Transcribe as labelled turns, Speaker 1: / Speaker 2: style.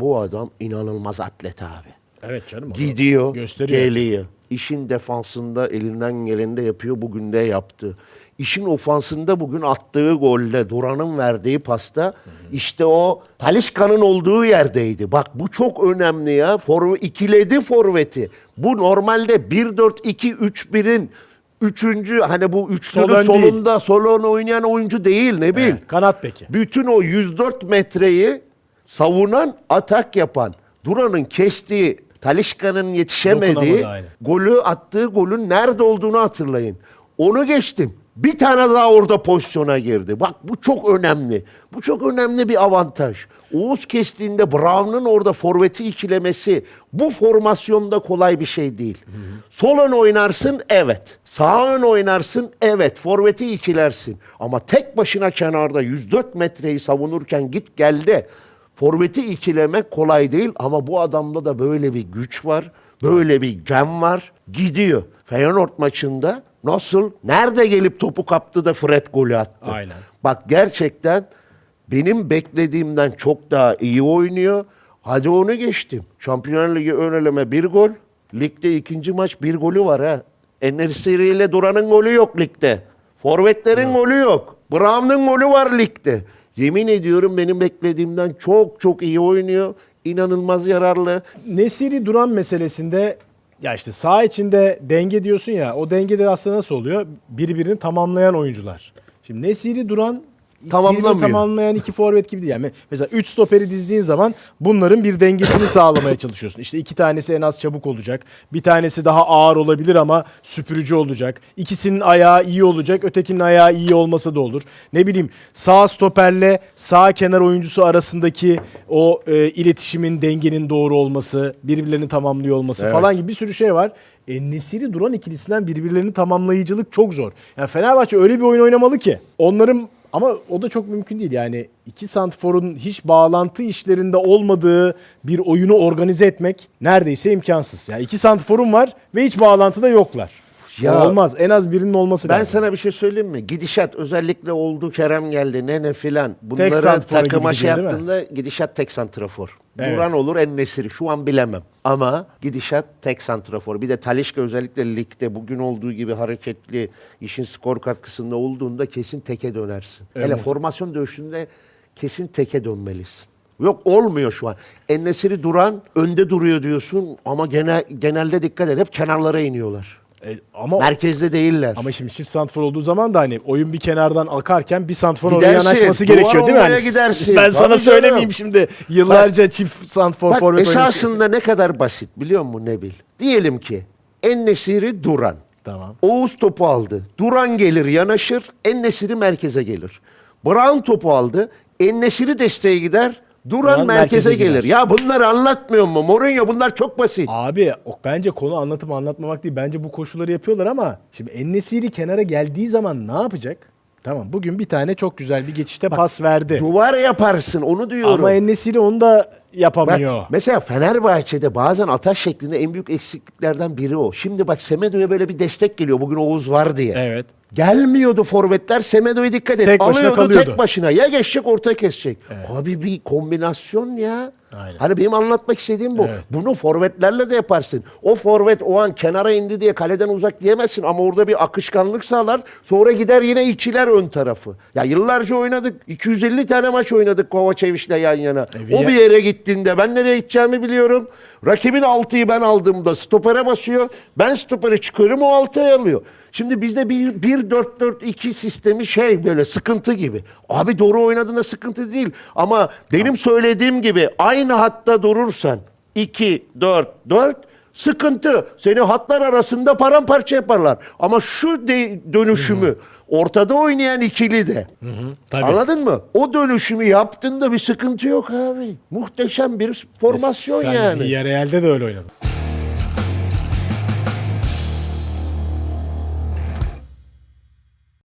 Speaker 1: Bu adam inanılmaz atlet abi.
Speaker 2: Evet canım.
Speaker 1: Gidiyor,
Speaker 2: Gösteriyor.
Speaker 1: geliyor. İşin defansında elinden geleni de yapıyor. Bugün de yaptı. İşin ofansında bugün attığı golde, Duran'ın verdiği pasta işte o Talisca'nın olduğu yerdeydi. Bak bu çok önemli ya. Forve, ikiledi forveti. Bu normalde 1-4-2-3-1'in üçüncü hani bu üçlünün
Speaker 2: Sol değil.
Speaker 1: solunda solon oynayan oyuncu değil ne bil.
Speaker 2: Evet, kanat peki.
Speaker 1: Bütün o 104 metreyi savunan, atak yapan, Duran'ın kestiği, Talişka'nın yetişemediği, golü attığı golün nerede olduğunu hatırlayın. Onu geçtim. Bir tane daha orada pozisyona girdi. Bak bu çok önemli. Bu çok önemli bir avantaj. Oğuz kestiğinde Brown'un orada forveti ikilemesi bu formasyonda kolay bir şey değil. Sol ön oynarsın evet. Sağ ön oynarsın evet. Forveti ikilersin. Ama tek başına kenarda 104 metreyi savunurken git geldi. Forveti ikilemek kolay değil ama bu adamda da böyle bir güç var. Böyle bir gem var. Gidiyor. Feyenoord maçında nasıl? Nerede gelip topu kaptı da Fred golü attı?
Speaker 2: Aynen.
Speaker 1: Bak gerçekten benim beklediğimden çok daha iyi oynuyor. Hadi onu geçtim. Şampiyonlar Ligi ön eleme bir gol. Ligde ikinci maç bir golü var ha. Enesiri ile Duran'ın golü yok ligde. Forvetlerin golü yok. Brown'un golü var ligde. Yemin ediyorum benim beklediğimden çok çok iyi oynuyor. İnanılmaz yararlı.
Speaker 2: Nesiri Duran meselesinde ya işte sağ içinde denge diyorsun ya o dengede aslında nasıl oluyor? Birbirini tamamlayan oyuncular. Şimdi Nesiri Duran
Speaker 1: Tamamlamıyor.
Speaker 2: tamamlayan iki forvet gibi değil. Yani mesela 3 stoperi dizdiğin zaman bunların bir dengesini sağlamaya çalışıyorsun. İşte iki tanesi en az çabuk olacak. Bir tanesi daha ağır olabilir ama süpürücü olacak. İkisinin ayağı iyi olacak. Ötekinin ayağı iyi olmasa da olur. Ne bileyim sağ stoperle sağ kenar oyuncusu arasındaki o e, iletişimin dengenin doğru olması, birbirlerini tamamlıyor olması
Speaker 1: Evet.
Speaker 2: falan gibi bir sürü şey var. E, Nesiri Duran ikilisinden birbirlerini tamamlayıcılık çok zor. Yani Fenerbahçe öyle bir oyun oynamalı ki onların ama o da çok mümkün değil. Yani iki santforun hiç bağlantı işlerinde olmadığı bir oyunu organize etmek neredeyse imkansız. Yani iki santforun var ve hiç bağlantıda yoklar.
Speaker 1: Ya-
Speaker 2: olmaz. En az birinin olması
Speaker 1: Ben
Speaker 2: lazım.
Speaker 1: sana bir şey söyleyeyim mi? Gidişat özellikle oldu Kerem geldi nene filan. Bunları takıma
Speaker 2: gibi
Speaker 1: şey
Speaker 2: gidiyor, değil mi?
Speaker 1: yaptığında gidişat tek santrafor.
Speaker 2: Evet.
Speaker 1: Duran olur en nesiri şu an bilemem. Ama gidişat tek santrafor. Bir de Talişka özellikle ligde bugün olduğu gibi hareketli işin skor katkısında olduğunda kesin teke dönersin. Hele formasyon dövüşünde kesin teke dönmelisin. Yok olmuyor şu an. Ennesiri duran önde duruyor diyorsun ama genel, genelde dikkat et hep kenarlara iniyorlar.
Speaker 2: E, ama
Speaker 1: Merkezde değiller.
Speaker 2: ama şimdi çift santfor olduğu zaman da hani oyun bir kenardan akarken bir santfor oraya
Speaker 1: Gidersin,
Speaker 2: yanaşması
Speaker 1: duvar
Speaker 2: gerekiyor değil mi?
Speaker 1: olmaya
Speaker 2: Hani
Speaker 1: gidersin.
Speaker 2: Ben
Speaker 1: Tabii
Speaker 2: sana
Speaker 1: canım.
Speaker 2: söylemeyeyim şimdi. Yıllarca çift santfor
Speaker 1: Bak
Speaker 2: forvet oynamış.
Speaker 1: esasında ne kadar basit biliyor musun Nebil? Diyelim ki Ennesiri Duran.
Speaker 2: Tamam.
Speaker 1: Oğuz topu aldı. Duran gelir yanaşır. Ennesiri merkeze gelir. Brown topu aldı. Ennesiri desteğe gider. Duran merkeze,
Speaker 2: merkeze
Speaker 1: gelir. Ya bunları anlatmıyor mu? Mourinho bunlar çok basit.
Speaker 2: Abi o, bence konu anlatıp anlatmamak değil. Bence bu koşulları yapıyorlar ama şimdi Ennesiri kenara geldiği zaman ne yapacak? Tamam bugün bir tane çok güzel bir geçişte pas verdi.
Speaker 1: Duvar yaparsın onu diyorum.
Speaker 2: Ama Ennesiri onu da
Speaker 1: Bak,
Speaker 2: yapamıyor.
Speaker 1: mesela Fenerbahçe'de bazen ataş şeklinde en büyük eksikliklerden biri o. Şimdi bak Semedo'ya böyle bir destek geliyor. Bugün Oğuz var diye.
Speaker 2: Evet.
Speaker 1: Gelmiyordu forvetler. Semedo'ya dikkat et.
Speaker 2: Tek başına
Speaker 1: Alıyordu
Speaker 2: kalıyordu.
Speaker 1: tek başına. Ya geçecek orta kesecek. Abi bir kombinasyon ya.
Speaker 2: Aynen.
Speaker 1: Hani benim anlatmak istediğim bu.
Speaker 2: Evet.
Speaker 1: Bunu forvetlerle de yaparsın. O forvet o an kenara indi diye kaleden uzak diyemezsin ama orada bir akışkanlık sağlar. Sonra gider yine ikiler ön tarafı. Ya yıllarca oynadık. 250 tane maç oynadık Kovačević'le yan yana.
Speaker 2: E,
Speaker 1: o
Speaker 2: bir-
Speaker 1: bir yere gittiğinde ben nereye gideceğimi biliyorum. Rakibin altıyı ben aldığımda stopere basıyor. Ben stopere çıkıyorum o altıyı alıyor. Şimdi bizde bir 1-4-4-2 sistemi şey böyle sıkıntı gibi. Abi doğru oynadığında sıkıntı değil. Ama benim söylediğim gibi aynı hatta durursan 2-4-4 sıkıntı. Seni hatlar arasında paramparça yaparlar. Ama şu de- dönüşümü ortada oynayan ikili de.
Speaker 2: tabii.
Speaker 1: Anladın mı? O dönüşümü yaptığında bir sıkıntı yok abi. Muhteşem bir formasyon
Speaker 2: Sen
Speaker 1: yani.
Speaker 2: Villarreal'de de öyle oynadın.